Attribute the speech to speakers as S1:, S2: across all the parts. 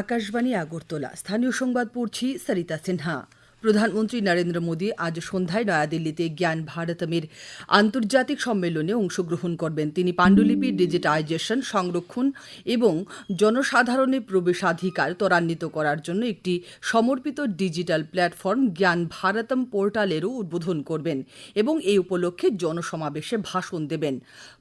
S1: আকাশবাণী আগরতলা। স্থানীয় সংবাদ পড়ছি সরিতা সিনহা। প্রধানমন্ত্রী নরেন্দ্র মোদী আজ সন্ধ্যায় নয়াদিল্লিতে জ্ঞান ভারতমের আন্তর্জাতিক সম্মেলনে অংশগ্রহণ করবেন। তিনি পাণ্ডুলিপির ডিজিটাইজেশন, সংরক্ষণ এবং জনসাধারণের প্রবেশাধিকার ত্বরান্বিত করার জন্য একটি সমর্পিত ডিজিটাল প্ল্যাটফর্ম জ্ঞান ভারতম পোর্টালেরও উদ্বোধন করবেন এবং এই উপলক্ষে জনসমাবেশে ভাষণ দেবেন।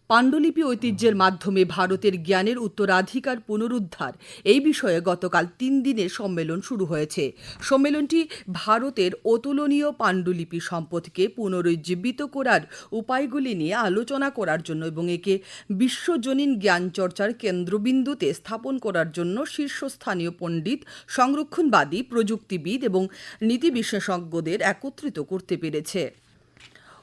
S1: পাণ্ডুলিপি ঐতিহ্যের মাধ্যমে ভারতের জ্ঞানের উত্তরাধিকার পুনরুদ্ধার এই বিষয়ে গতকাল তিন দিনের সম্মেলন শুরু হয়েছে। সম্মেলনটি ভারতের অতুলনীয় পাণ্ডুলিপি সম্পদকে পুনরুজ্জীবিত করার উপায়গুলি নিয়ে আলোচনা করার জন্য এবং একে বিশ্বজনীন জ্ঞান চর্চার কেন্দ্রবিন্দুতে স্থাপন করার জন্য শীর্ষস্থানীয় পণ্ডিত, সংরক্ষণবাদী, প্রযুক্তিবিদ এবং নীতি বিশেষজ্ঞদের একত্রিত করতে পেরেছে।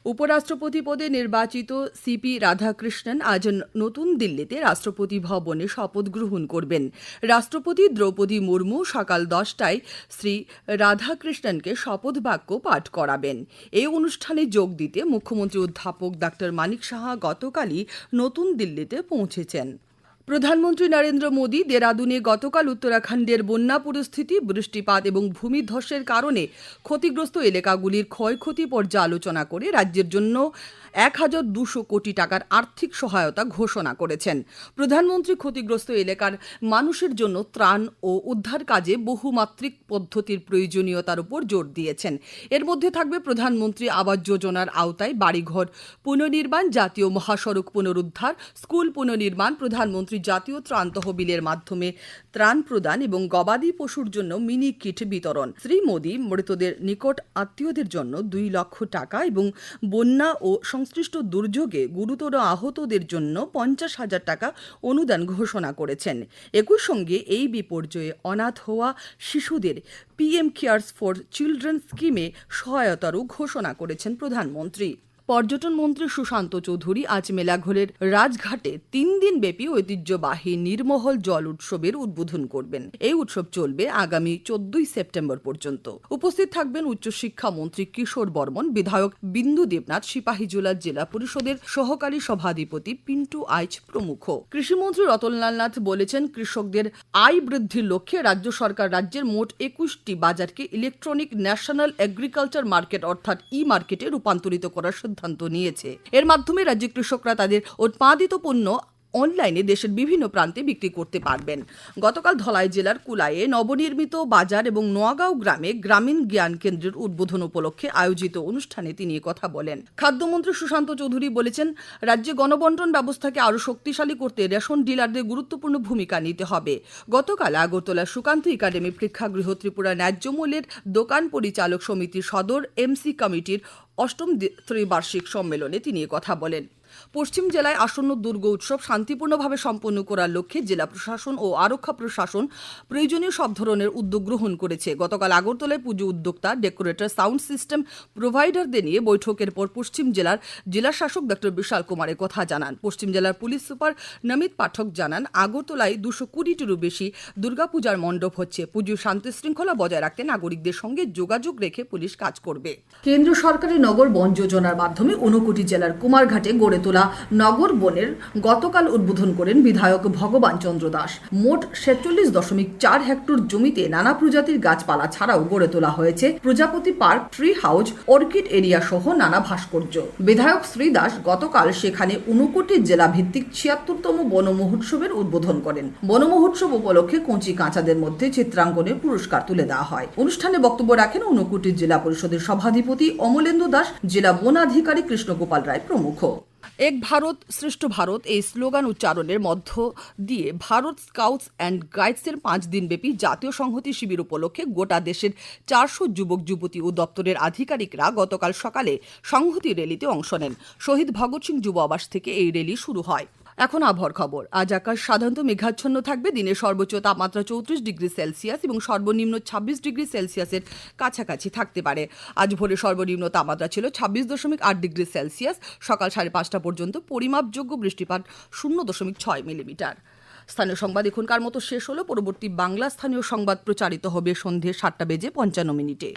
S1: উপরাষ্ট্রপতি পদে নির্বাচিত সিপি রাধাকৃষ্ণন আজ নতুন দিল্লিতে রাষ্ট্রপতি ভবনে শপথ গ্রহণ করবেন। রাষ্ট্রপতি দ্রৌপদী মুর্মু সকাল দশটায় শ্রী রাধাকৃষ্ণনকে শপথ বাক্য পাঠ করাবেন। এই অনুষ্ঠানে যোগ দিতে মুখ্যমন্ত্রী অধ্যাপক ডাক্তার মানিক সাহা গতকালই নতুন দিল্লিতে পৌঁছেছেন। প্রধানমন্ত্রী নরেন্দ্র মোদী দেরাদুনে গতকাল উত্তরাখণ্ডের বন্যা পরিস্থিতি, বৃষ্টিপাত এবং ভূমিধ্বসের কারণে ক্ষতিগ্রস্ত এলাকাগুলির ক্ষয়ক্ষতি পর্যালোচনা করে রাজ্যের জন্য এক হাজার দুশো কোটি টাকার আর্থিক সহায়তা ঘোষণা করেছেন। প্রধানমন্ত্রী ক্ষতিগ্রস্ত এলাকার মানুষের জন্য ত্রাণ ও উদ্ধার কাজে বহুমাত্রিক পদ্ধতির প্রয়োজনীয়তার উপর জোর দিয়েছেন। এর মধ্যে থাকবে প্রধানমন্ত্রী আবাস যোজনার আওতায় বাড়িঘর পুনর্নির্মাণ, জাতীয় মহাসড়ক পুনরুদ্ধার, স্কুল পুনর্নির্মাণ, প্রধানমন্ত্রী জাতীয় ত্রাণ তহবিলের মাধ্যমে ত্রাণ প্রদান এবং গবাদি পশুর জন্য মিনি কিট বিতরণ। শ্রী মোদী মৃতদের নিকট আত্মীয়দের জন্য দুই লক্ষ টাকা এবং বন্যা ও সংশ্লিষ্ট দুর্যোগে গুরুতর আহতদের জন্য পঞ্চাশ হাজার টাকা অনুদান ঘোষণা করেছেন। একই সঙ্গে এই বিপর্যয়ে অনাথ হওয়া শিশুদের পিএম কেয়ার্স ফর চিলড্রেন স্কিমে সহায়তারও ঘোষণা করেছেন প্রধানমন্ত্রী। পর্যটন মন্ত্রী সুশান্ত চৌধুরী আজ মেলাঘরের রাজঘাটে তিন দিন ব্যাপী ঐতিহ্যবাহী নির্মহল জল উৎসবের উদ্বোধন করবেন। এই উৎসব চলবে আগামী চোদ্দই সেপ্টেম্বর পর্যন্ত। উপস্থিত থাকবেন উচ্চশিক্ষা মন্ত্রী কিশোর বর্মন, বিধায়ক বিন্দু দেবনাথ সিপাহীজলা জেলা পরিষদের সহকারী সভাধিপতি পিন্টু আইচ প্রমুখ। কৃষিমন্ত্রী রতনলাল নাথ বলেছেন, কৃষকদের আয় বৃদ্ধির লক্ষ্যে রাজ্য সরকার রাজ্যের মোট একুশটি বাজারকে ইলেকট্রনিক ন্যাশনাল এগ্রিকালচার মার্কেট অর্থাৎ ই মার্কেটে রূপান্তরিত করার সিদ্ধান্ত নিয়েছে। এর মাধ্যমে রাজ্যের কৃষকরা তাদের উৎপাদিত পণ্য অনলাইনে দেশের বিভিন্ন প্রান্তে বিক্রি করতে পারবেন। গতকাল ধলাই জেলার কুলায়ে নবনির্মিত বাজার এবং নোয়াগাঁও গ্রামে গ্রামীণ জ্ঞান কেন্দ্রের উদ্বোধন উপলক্ষে আয়োজিত অনুষ্ঠানে তিনি কথা বলেন। খাদ্যমন্ত্রী সুশান্ত চৌধুরী বলেছেন, রাজ্যে গণবন্টন ব্যবস্থাকে আরও শক্তিশালী করতে রেশন ডিলারদের গুরুত্বপূর্ণ ভূমিকা নিতে হবে। গতকাল আগরতলার সুকান্ত একাডেমি প্রেক্ষাগৃহ ত্রিপুরা ন্যায্য মূল্যের দোকান পরিচালক সমিতির সদর এমসি কমিটির অষ্টম ত্রিবার্ষিক সম্মেলনে তিনি কথা বলেন। পশ্চিম জেলায় আসন্ন দুর্গ উৎসব শান্তিপূর্ণভাবে সম্পন্ন করার লক্ষ্যে জেলা প্রশাসন ও আরক্ষা প্রশাসন প্রয়োজনীয় সব ধরনের উদ্যোগ গ্রহণ করেছে। গতকাল আগরতলায় পুজো উদ্যোক্তা, ডেকোরেটর, সাউন্ড সিস্টেম প্রোভাইডারদের নিয়ে বৈঠকের পর পশ্চিম জেলার জেলা শাসক ডক্টর বিশাল কুমারের কথা জানান। পশ্চিম জেলার পুলিশ সুপার নমিত পাঠক জানান, আগরতলায় দুশো কুড়িটিরও বেশি দুর্গাপূজার মণ্ডপ হচ্ছে। পুজো শান্তি শৃঙ্খলা বজায় রাখতে নাগরিকদের সঙ্গে যোগাযোগ রেখে পুলিশ কাজ করবে। কেন্দ্র সরকারের নগর বন যোজনার মাধ্যমে ঊনকোটি জেলার কুমারঘাটে গড়ে তোলা নগর বনের গতকাল উদ্বোধন করেন বিধায়ক ভগবান চন্দ্র দাস। মোট ছেচল্লিশ দশমিক চার হেক্টর জমিতে নানা প্রজাতির গাছপালা ছাড়াও গড়ে তোলা হয়েছে প্রজাপতি park, tree house, orchid area সহ নানা ভাস্কর্য। বিধায়ক শ্রী দাস গতকাল সেখানে ঊনকোটি জেলা ভিত্তিক ছিয়াত্তরতম বন মহোৎসবের উদ্বোধন করেন। বন মহোৎসব উপলক্ষে কঞ্চি কাঁচাদের মধ্যে চিত্রাঙ্কনের পুরস্কার তুলে দেওয়া হয়। অনুষ্ঠানে বক্তব্য রাখেন ঊনকোটি জেলা পরিষদের সভাধিপতি অমলেন্দু দাস, জেলা বন আধিকারিক কৃষ্ণগোপাল রায় প্রমুখ। এক ভারত, শ্রেষ্ঠ ভারত এই স্লোগান উচ্চারণের মধ্য দিয়ে ভারত স্কাউটস অ্যান্ড গাইডসের পাঁচ দিনব্যাপী জাতীয় সংহতি শিবির উপলক্ষে গোটা দেশের চারশো যুবক, যুবতী ও দপ্তরের আধিকারিকরা গতকাল সকালে সংহতি র্যালিতে অংশ নেন। শহীদ ভগৎ সিং যুব আবাস থেকে এই র্যালি শুরু হয়। এখন আবহাওয়ার খবর। আজ আকাশ সাধারণত মেঘাচ্ছন্ন থাকবে, দিনের সর্বোচ্চ তাপমাত্রা চৌত্রিশ ডিগ্রি সেলসিয়াস এবং সর্বনিম্ন ছাব্বিশ ডিগ্রি সেলসিয়াসের কাছাকাছি থাকতে পারে। আজ ভোরে সর্বনিম্ন তাপমাত্রা ছিল ছাব্বিশ দশমিক আট ডিগ্রি সেলসিয়াস। সকাল সাড়ে পাঁচটা পর্যন্ত পরিমাপযোগ্য বৃষ্টিপাত শূন্য দশমিক ছয় মিলিমিটার। স্থানীয় সংবাদ এখনকার মতো শেষ হলো। পরবর্তী বাংলা স্থানীয় সংবাদ প্রচারিত হবে সন্ধে সাতটা বেজে পঞ্চান্ন মিনিটে।